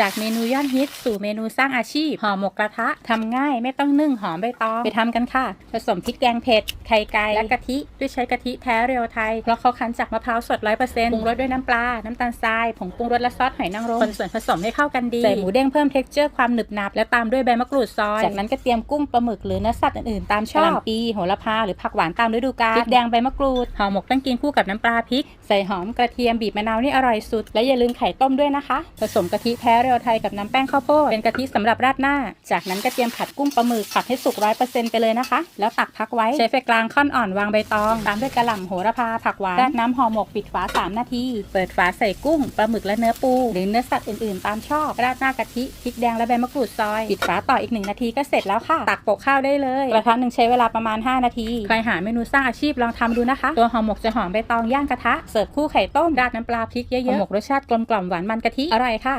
จากเมนูยอดฮิตสู่เมนูสร้างอาชีพห่อหมกกระทะทำง่ายไม่ต้องนึ่งหอมใบตองไปทำกันค่ะ ผสมพริกแกงเผ็ด ไข่ไก่และกะทิ ด้วยใช้กะทิแท้เรียวไทย เพราะเขาคั้นจากมะพร้าวสด100%ปอร์เซนต์ปรุงรสด้วยน้ำปลา น้ำตาลทราย ผงปรุงรสและซอสหอยนางรมคนส่วนผสมให้เข้ากันดีใส่หมูเด้งเพิ่ม texture ความหนึบหนับและตามด้วยใบมะกรูดซอย จากนั้นก็เตรียมกุ้งปลาหมึกหรือเนื้อสัตว์อื่นๆตามชอบกะหล่ำปีโหระพาหรือผักหวานตามฤดูกาลพริกแดงใบมะกรูดห่อหมกต้องกินคู่กับน้ำปลาพริก ใส่หอมกระเทียมบีบมะนาวนี่อร่อยสุด และอย่าลืมไข่ต้มด้วยนะคะ ผสมกะทิแท้เรียวไทยกับน้ำแป้งข้าวโพดเป็นกะทิสำหรับราดหน้า จากนั้นก็เตรียมผัดกุ้งปลาหมึกผัดให้สุกร้อยเปอร์เซ็นต์ไปเลยนะคะ แล้วตักพักไว้ใช้ไฟกลางค่อนอ่อนวางใบตอง ตามด้วยกระหล่ำโหระพาผักหวานราดน้ำห่อหมกปิดฝา 3 นาที เปิดฝาใส่กุ้งปลาหมึกและเนื้อปู หรือเนื้อสัตว์อื่นๆ ตามชอบ ราดหน้ากะทิพริกแดงและใบมะกรูดซอย ปิดฝาต่ออีกหนึ่งนาทีก็เสร็จแล้วค่ะ ตักโปะข้าวได้เลยกระทะหนึ่งใช้เวลาประมาณ 5 นาทีใครหาเมนูสร้างอาชีพลองทำดูนะคะ ตัวห่อหมกจะหอมใบตองย่างกระทะเสิร์ฟคู่ไข่ต้มราดน้ำปลาพริกเยอะๆห่อหมกรสชาติกลมกล่อมหวานมันกะทิอร่อยค่ะ